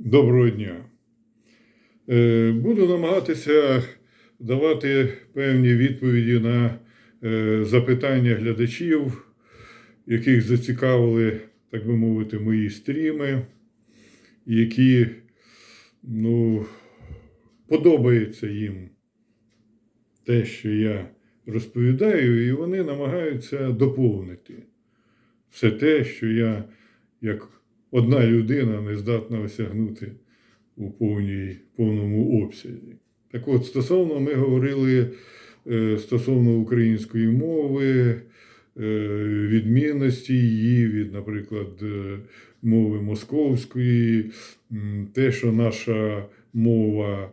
Доброго дня. Е, Буду намагатися давати певні відповіді на е, запитання глядачів, яких зацікавили, так би мовити, мої стріми, які ну, подобається їм те, що я розповідаю, і вони намагаються доповнити все те, що я як одна людина не здатна осягнути у повній, повному обсязі. Так от, стосовно ми говорили е, стосовно української мови, е, відмінності її від, наприклад, е, мови московської, те, що наша мова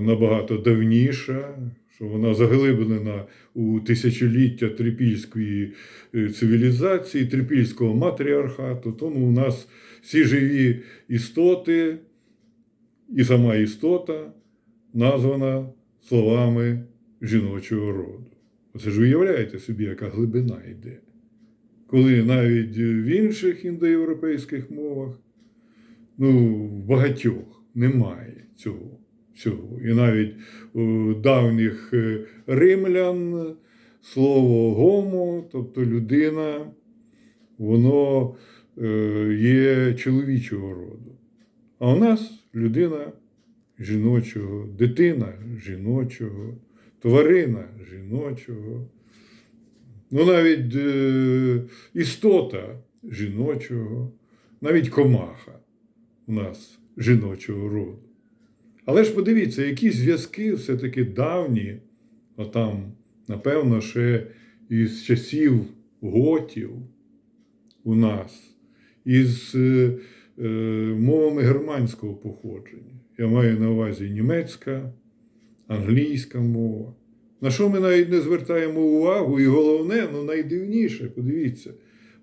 набагато давніша, що вона заглиблена у тисячоліття трипільської е, цивілізації, трипільського матріархату. Тому у нас всі живі істоти і сама істота названа словами жіночого роду. Оце ж уявляєте собі, яка глибина йде. Коли навіть в інших індоєвропейських мовах, ну, в багатьох немає цього всього. І навіть у давніх е, римлян слово гомо, тобто людина, воно е, є чоловічого роду. А у нас людина жіночого, дитина жіночого, тварина жіночого, ну навіть е, істота жіночого, навіть комаха у нас жіночого роду. Але ж подивіться, які зв'язки все-таки давні, отам, напевно, ще із часів готів у нас, із е, е, мовами германського походження. Я маю на увазі німецька, англійська мова. На що ми навіть не звертаємо увагу, і головне, ну найдивніше, подивіться,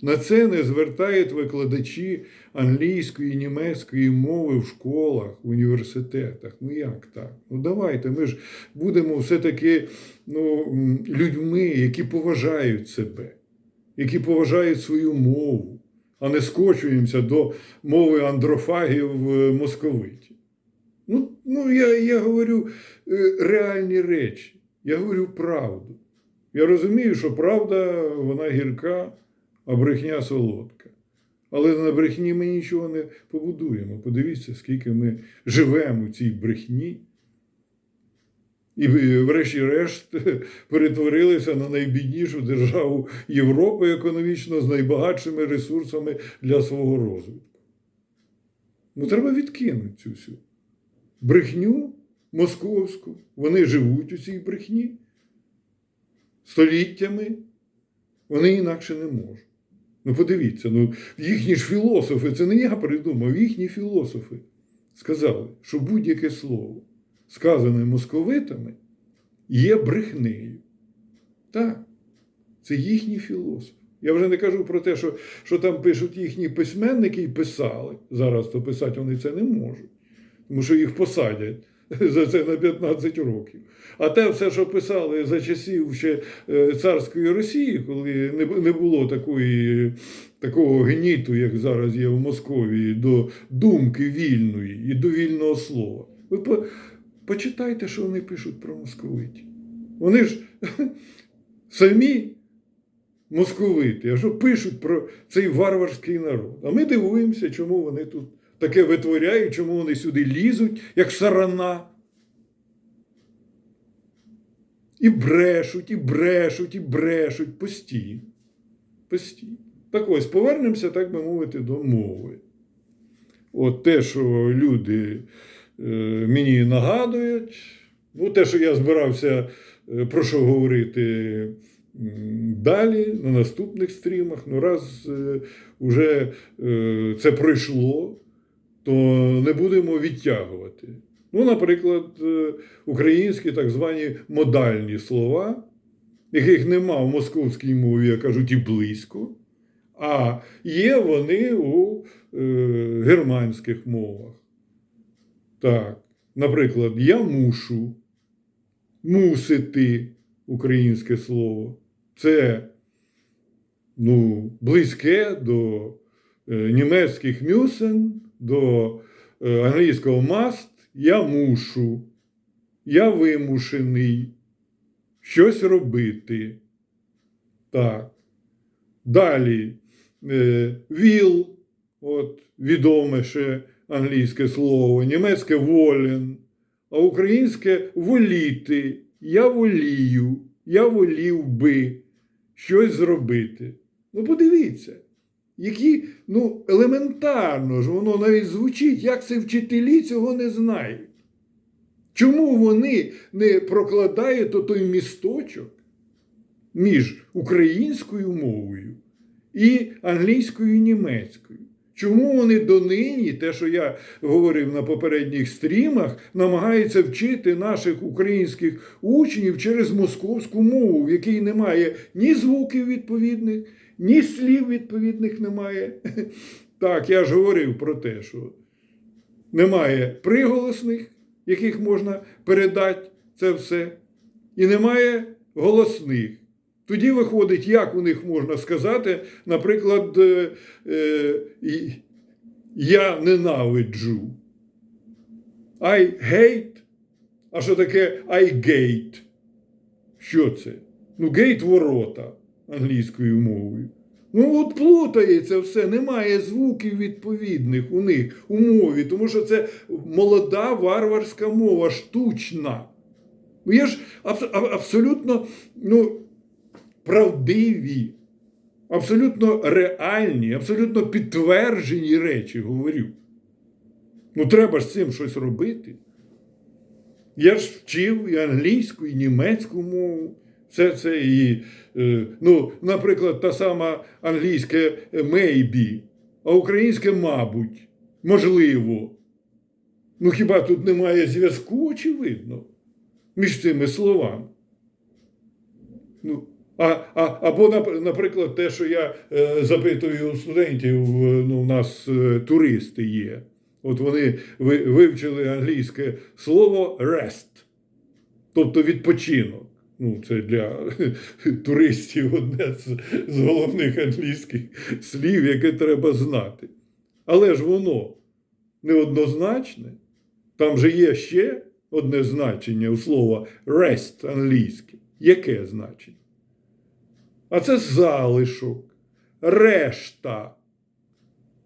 на це не звертають викладачі англійської, німецької мови в школах, в університетах. Ну як так? Ну давайте, ми ж будемо все-таки ну, людьми, які поважають себе, які поважають свою мову, а не скочуємося до мови андрофагів е, московитів. Ну, ну я, я говорю е, реальні речі, я говорю правду. Я розумію, що правда вона гірка, а брехня солодка. Але на брехні ми нічого не побудуємо. Подивіться, скільки ми живемо у цій брехні. І, е, врешті-решт, перетворилися на найбіднішу державу Європи економічно з найбагатшими ресурсами для свого розвитку. Ну, треба відкинути цю всю брехню московську. Вони живуть у цій брехні століттями. Вони інакше не можуть. Ну, подивіться, ну, їхні ж філософи, це не я придумав, їхні філософи сказали, що будь-яке слово, сказане московитами, є брехнею. Так, це їхні філософи. Я вже не кажу про те, що, що там пишуть їхні письменники і писали. Зараз то писати вони це не можуть, тому що їх посадять за це на 15 років. А те все, що писали за часів ще е, царської Росії, коли не було такої, такого гніту, як зараз є в Московії, до думки вільної і до вільного слова. Ви по, почитайте, що вони пишуть про московитів. Вони ж самі московити, а що пишуть про цей варварський народ. А ми дивуємося, чому вони тут таке витворяють, чому вони сюди лізуть, як сарана. І брешуть, і брешуть, і брешуть постійно. Постійно. Так ось повернемося, так би мовити, до мови. От те, що люди е, мені нагадують, ну, те, що я збирався е, про що говорити далі, на наступних стрімах, ну раз е, уже е, це пройшло, то не будемо відтягувати. Ну, наприклад, е, українські так звані модальні слова, яких нема в московській мові, я кажуть, і близько, а є вони у е, германських мовах. Так, наприклад, я мушу, мусити українське слово. Це ну, близьке до е, німецьких мюсен, до е, англійського must я мушу, я вимушений щось робити. Так. Далі е, will, от відоме ще англійське слово, німецьке волен, а українське воліти. Я волію, я волів би щось зробити. Ну, подивіться, які, ну, елементарно ж воно навіть звучить, як це вчителі цього не знають. Чому вони не прокладають отой місточок між українською мовою і англійською і німецькою? Чому вони донині, те, що я говорив на попередніх стрімах, намагаються вчити наших українських учнів через московську мову, в якій немає ні звуків відповідних, ні слів відповідних немає. Так, я ж говорив про те, що немає приголосних, яких можна передати це все, і немає голосних. Тоді виходить, як у них можна сказати, наприклад, е, е, я ненавиджу. I hate. А що таке I gate? Що це? Ну, гейт ворота англійською мовою. Ну, от плутається все, немає звуків відповідних у них у мові, тому що це молода варварська мова, штучна. Ну, я ж абс- а- абсолютно ну, правдиві, абсолютно реальні, абсолютно підтверджені речі говорю. Ну, треба ж з цим щось робити. Я ж вчив і англійську, і німецьку мову. Все це і, ну, наприклад, та сама англійське maybe, а українське, мабуть, можливо. Ну хіба тут немає зв'язку, очевидно, між цими словами? Ну, а, а, або, наприклад, те, що я е, запитую у студентів, е, ну, у нас е, туристи є. От вони ви- вивчили англійське слово rest, тобто відпочинок. Ну, це для туристів одне з, з головних англійських слів, яке треба знати. Але ж воно неоднозначне. Там же є ще одне значення у слова rest англійське. Яке значення? А це залишок, решта.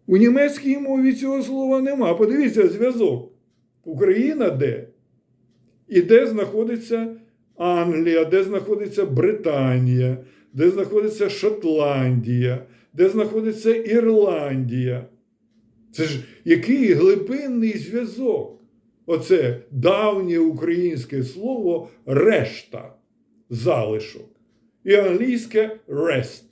У німецькій мові цього слова нема. Подивіться зв'язок. Україна де? І де знаходиться Англія, де знаходиться Британія, де знаходиться Шотландія, де знаходиться Ірландія. Це ж який глибинний зв'язок. Оце давнє українське слово решта, залишок. І англійське rest.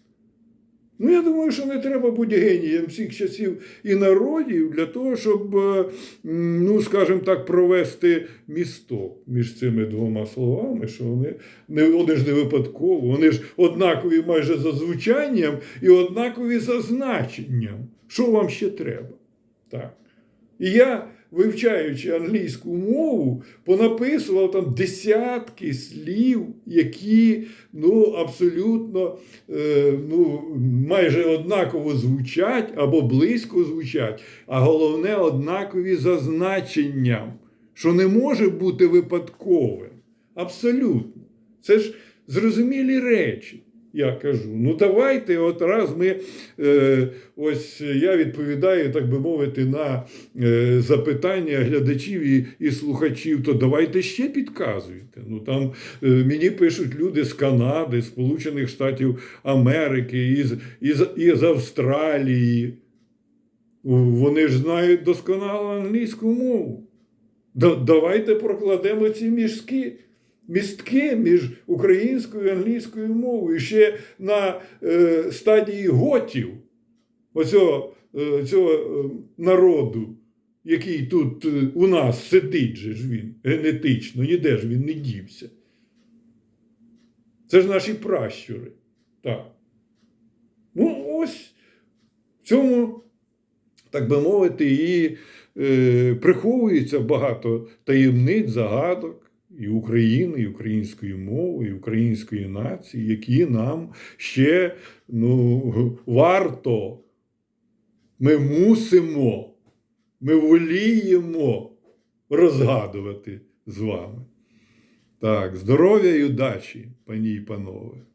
Ну, я думаю, що не треба бути генієм всіх часів і народів для того, щоб, е, ну, скажімо так, провести місток між цими двома словами, що вони, не, вони ж не випадково, вони ж однакові майже за звучанням і однакові за значенням. Що вам ще треба? Так. І я, вивчаючи англійську мову, понаписував там десятки слів, які ну, абсолютно е, ну, майже однаково звучать або близько звучать, а головне однакові за значенням, що не може бути випадковим. Абсолютно. Це ж зрозумілі речі. Я кажу, ну давайте, от раз ми е, ось я відповідаю, так би мовити, на е, запитання глядачів і, і слухачів, то давайте ще підказуйте. Ну там е, мені пишуть люди з Канади, Сполучених Штатів Америки, із, із, із Австралії. Вони ж знають досконало англійську мову. Да- Давайте прокладемо ці мішки містки між українською і англійською мовою ще на е, стадії готів оцього е, цього е, народу, який тут е, у нас сидить же ж він генетично, ніде ж він не дівся. Це ж наші пращури. Так. Ну, ось в цьому, так би мовити, і е, приховується багато таємниць, загадок і України, і української мови, і української нації, які нам ще ну, варто, ми мусимо Ми воліємо розгадувати з вами. Так, здоров'я і удачі, пані і панове.